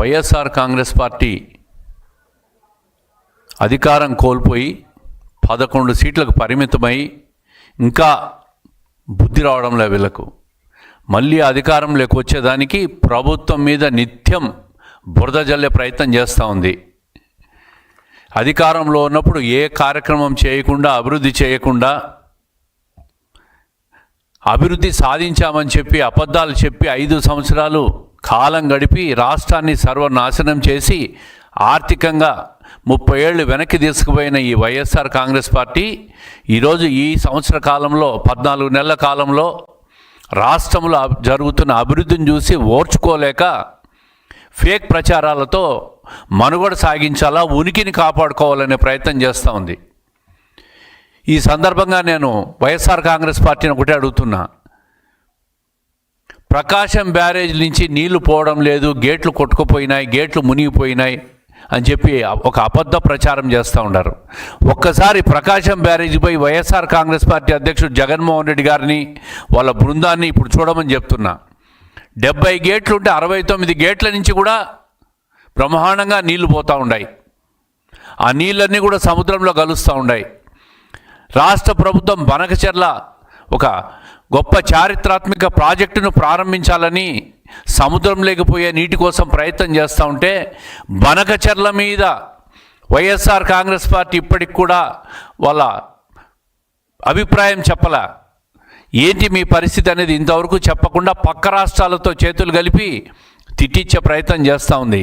YSR Congress party అధికారం కోల్పోయి పదకొండు సీట్లకు పరిమితమై ఇంకా బుద్ధి రావడంలే వీళ్ళకు. మళ్ళీ అధికారంలోకి వచ్చేదానికి ప్రభుత్వం మీద నిత్యం బురద జల్లే ప్రయత్నం చేస్తూ ఉంది. అధికారంలో ఉన్నప్పుడు ఏ కార్యక్రమం చేయకుండా అభివృద్ధి చేయకుండా అభివృద్ధి సాధించామని చెప్పి అబద్ధాలు చెప్పి ఐదు సంవత్సరాలు కాలం గడిపి రాష్ట్రాన్ని సర్వనాశనం చేసి ఆర్థికంగా ముప్పై ఏళ్ళు వెనక్కి తీసుకుపోయిన ఈ వైఎస్ఆర్ కాంగ్రెస్ పార్టీ ఈరోజు ఈ సంవత్సర కాలంలో పద్నాలుగు నెలల కాలంలో రాష్ట్రంలో జరుగుతున్న అభివృద్ధిని చూసి ఓర్చుకోలేక ఫేక్ ప్రచారాలతో మనుగడ సాగించాలా ఉనికిని కాపాడుకోవాలనే ప్రయత్నం చేస్తూ ఉంది. ఈ సందర్భంగా నేను వైఎస్ఆర్ కాంగ్రెస్ పార్టీని ఒకటే అడుగుతున్నా. ప్రకాశం బ్యారేజ్ నుంచి నీళ్ళు పోవడం లేదు గేట్లు కొట్టుకుపోయినాయి గేట్లు మునిగిపోయినాయి అని చెప్పి ఒక అబద్ధ ప్రచారం చేస్తూ ఉన్నారు. ఒక్కసారి ప్రకాశం బ్యారేజ్ పోయి వైఎస్ఆర్ కాంగ్రెస్ పార్టీ అధ్యక్షుడు జగన్మోహన్ రెడ్డి గారిని వాళ్ళ బృందాన్ని ఇప్పుడు చూడమని చెప్తున్నా. డెబ్బై గేట్లు ఉంటే అరవై తొమ్మిది గేట్ల నుంచి కూడా బ్రహ్మాండంగా నీళ్ళు పోతూ ఉన్నాయి ఆ నీళ్ళన్నీ కూడా సముద్రంలో కలుస్తూ ఉన్నాయి రాష్ట్ర ప్రభుత్వం బనకచెర్ల ఒక గొప్ప చారిత్రాత్మక ప్రాజెక్టును ప్రారంభించాలని సముద్రం లేకపోయే నీటి కోసం ప్రయత్నం చేస్తూ ఉంటే బనకచర్ల మీద వైఎస్ఆర్ కాంగ్రెస్ పార్టీ ఇప్పటికి కూడా వాళ్ళ అభిప్రాయం చెప్పలా. ఏంటి మీ పరిస్థితి అనేది ఇంతవరకు చెప్పకుండా పక్క రాష్ట్రాలతో చేతులు కలిపి తిట్టించే ప్రయత్నం చేస్తూ ఉంది.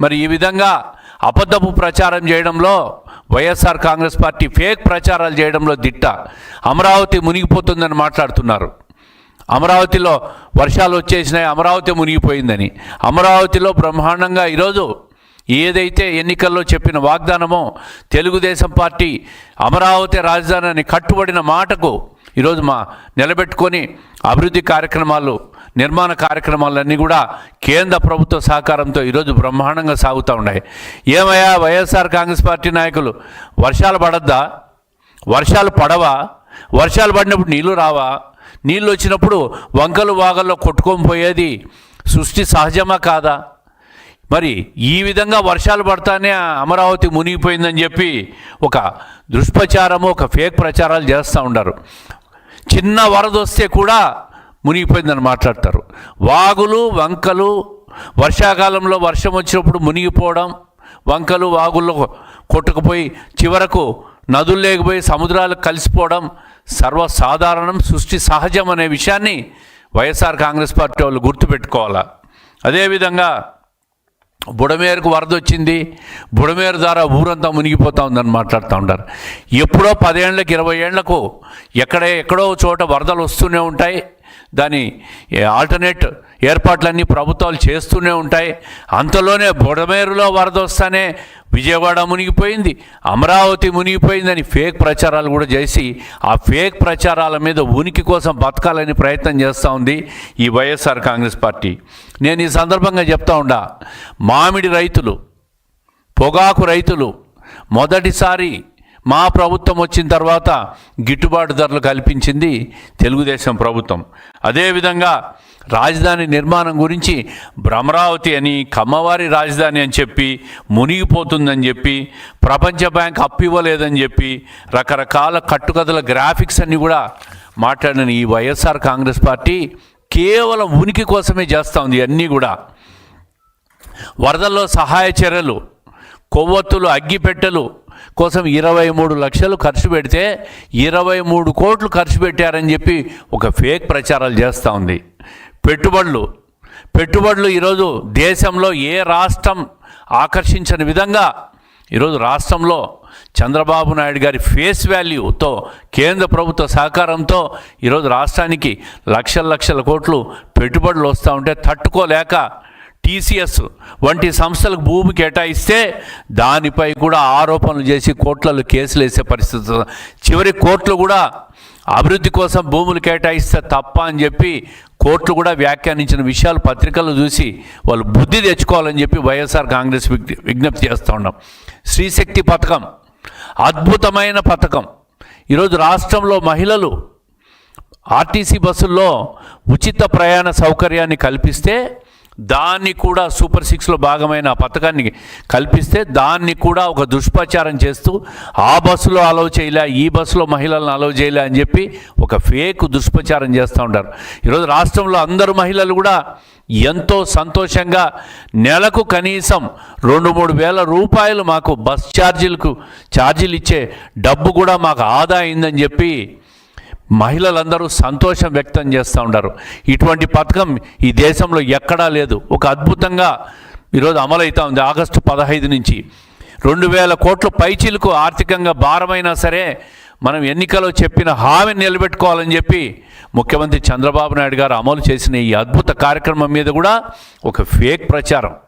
మరి ఈ విధంగా అబద్ధపు ప్రచారం చేయడంలో వైఎస్ఆర్ కాంగ్రెస్ పార్టీ ఫేక్ ప్రచారాలు చేయడంలో దిట్ట. అమరావతి మునిగిపోతుందని మాట్లాడుతున్నారు. అమరావతిలో వర్షాలు వచ్చేసినాయి అమరావతి మునిగిపోయిందని. అమరావతిలో బ్రహ్మాండంగా ఈరోజు ఏదైతే ఎన్నికల్లో చెప్పిన వాగ్దానమో తెలుగుదేశం పార్టీ అమరావతి రాజధాని అని కట్టుబడిన మాటకు ఈరోజు మా నిలబెట్టుకొని అభివృద్ధి కార్యక్రమాలు నిర్మాణ కార్యక్రమాలన్నీ కూడా కేంద్ర ప్రభుత్వ సహకారంతో ఈరోజు బ్రహ్మాండంగా సాగుతూ ఉన్నాయి. ఏమయ్యా వైఎస్ఆర్ కాంగ్రెస్ పార్టీ నాయకులు వర్షాలు పడద్దా? వర్షాలు పడవా? వర్షాలు పడినప్పుడు నీళ్ళు రావా? నీళ్ళు వచ్చినప్పుడు వంకలు వాగల్లో కొట్టుకొని పోయేది సృష్టి సహజమా కాదా? మరి ఈ విధంగా వర్షాలు పడతానే అమరావతి మునిగిపోయిందని చెప్పి ఒక దుష్ప్రచారము ఒక ఫేక్ ప్రచారాలు చేస్తూ ఉన్నారు. చిన్న వరద వస్తే కూడా మునిగిపోయిందని మాట్లాడతారు. వాగులు వంకలు వర్షాకాలంలో వర్షం వచ్చినప్పుడు మునిగిపోవడం వంకలు వాగుల్లో కొట్టుకుపోయి చివరకు నదులు లేకపోయి సముద్రాలు కలిసిపోవడం సర్వసాధారణం సృష్టి సహజం అనే విషయాన్ని వైఎస్ఆర్ కాంగ్రెస్ పార్టీ వాళ్ళు గుర్తుపెట్టుకోవాలా? అదేవిధంగా బుడమేరుకు వరద వచ్చింది. బుడమేరు ద్వారా ఊరంతా మునిగిపోతా ఉందని మాట్లాడుతూ ఉంటారు ఎప్పుడో పదేళ్ళకి ఇరవై ఏళ్ళకు ఎక్కడ ఎక్కడో చోట వరదలు వస్తూనే ఉంటాయి. దాని ఆల్టర్నేట్ ఏర్పాట్లన్నీ ప్రభుత్వాలు చేస్తూనే ఉంటాయి. అంతలోనే బుడమేరులో వరద వస్తానే విజయవాడ మునిగిపోయింది అమరావతి మునిగిపోయిందని ఫేక్ ప్రచారాలు కూడా చేసి ఆ ఫేక్ ప్రచారాల మీద ఉనికి కోసం బతకాలని ప్రయత్నం చేస్తూ ఉంది ఈ వైఎస్ఆర్ కాంగ్రెస్ పార్టీ. నేను ఈ సందర్భంగా చెప్తా ఉండా మామిడి రైతులు పొగాకు రైతులు మొదటిసారి మా ప్రభుత్వం వచ్చిన తర్వాత గిట్టుబాటు ధరలు కల్పించింది తెలుగుదేశం ప్రభుత్వం. అదేవిధంగా రాజధాని నిర్మాణం గురించి భ్రమరావతి అని కమ్మవారి రాజధాని అని చెప్పి మునిగిపోతుందని చెప్పి ప్రపంచ బ్యాంక్ అప్పు ఇవ్వలేదని చెప్పి రకరకాల కట్టుకథల గ్రాఫిక్స్ అన్నీ కూడా మాట్లాడిన ఈ వైఎస్ఆర్ కాంగ్రెస్ పార్టీ కేవలం ఉనికి కోసమే చేస్తూ ఉంది అన్నీ కూడా. వరదల్లో సహాయ చర్యలు కొవ్వొత్తులు అగ్గిపెట్టెలు కోసం ఇరవై మూడు లక్షలు ఖర్చు పెడితే ఇరవై మూడు కోట్లు ఖర్చు పెట్టారని చెప్పి ఒక ఫేక్ ప్రచారాలు చేస్తూ ఉంది. పెట్టుబడులు. పెట్టుబడులు ఈరోజు దేశంలో ఏ రాష్ట్రం ఆకర్షించని విధంగా ఈరోజు రాష్ట్రంలో చంద్రబాబు నాయుడు గారి ఫేస్ వాల్యూతో కేంద్ర ప్రభుత్వ సహకారంతో ఈరోజు రాష్ట్రానికి లక్షల లక్షల కోట్లు పెట్టుబడులు వస్తూ ఉంటే తట్టుకోలేక టీసీఎస్ వంటి సంస్థలకు భూమి కేటాయిస్తే దానిపై కూడా ఆరోపణలు చేసి కోట్లలో కేసులు వేసే పరిస్థితి చివరి కోర్టులు కూడా అభివృద్ధి కోసం భూములు కేటాయిస్తే తప్ప అని చెప్పి కోర్టులు కూడా వ్యాఖ్యానించిన విషయాలు పత్రికలు చూసి వాళ్ళు బుద్ధి తెచ్చుకోవాలని చెప్పి వైఎస్ఆర్ కాంగ్రెస్ విజ్ఞప్తి చేస్తూ ఉన్నాం. శ్రీశక్తి పథకం అద్భుతమైన పథకం. ఈరోజు రాష్ట్రంలో మహిళలు ఆర్టీసీ బస్సుల్లో ఉచిత ప్రయాణ సౌకర్యాన్ని కల్పిస్తే దాన్ని కూడా సూపర్ సిక్స్లో భాగమైన పథకాన్ని కల్పిస్తే దాన్ని కూడా ఒక దుష్ప్రచారం చేస్తూ ఆ బస్సులో అలౌ చేయలే ఈ బస్సులో మహిళలను అలౌ చేయలే అని చెప్పి ఒక ఫేక్ దుష్ప్రచారం చేస్తూ ఉంటారు. ఈరోజు రాష్ట్రంలో అందరు మహిళలు కూడా ఎంతో సంతోషంగా నెలకు కనీసం రెండు మూడు వేల రూపాయలు మాకు బస్ ఛార్జీలకు ఛార్జీలు ఇచ్చే డబ్బు కూడా మాకు ఆదా అయిందని చెప్పి మహిళలందరూ సంతోషం వ్యక్తం చేస్తూ ఉంటారు ఇటువంటి పథకం ఈ దేశంలో ఎక్కడా లేదు. ఒక అద్భుతంగా ఈరోజు అమలవుతూ ఉంది. ఆగస్టు పదహైదు నుంచి రెండు వేల కోట్ల పైచీలకు ఆర్థికంగా భారమైనా సరే మనం ఎన్నికలో చెప్పిన హామీని నిలబెట్టుకోవాలని చెప్పి ముఖ్యమంత్రి చంద్రబాబు నాయుడు గారు అమలు చేసిన ఈ అద్భుత కార్యక్రమం మీద కూడా ఒక ఫేక్ ప్రచారం.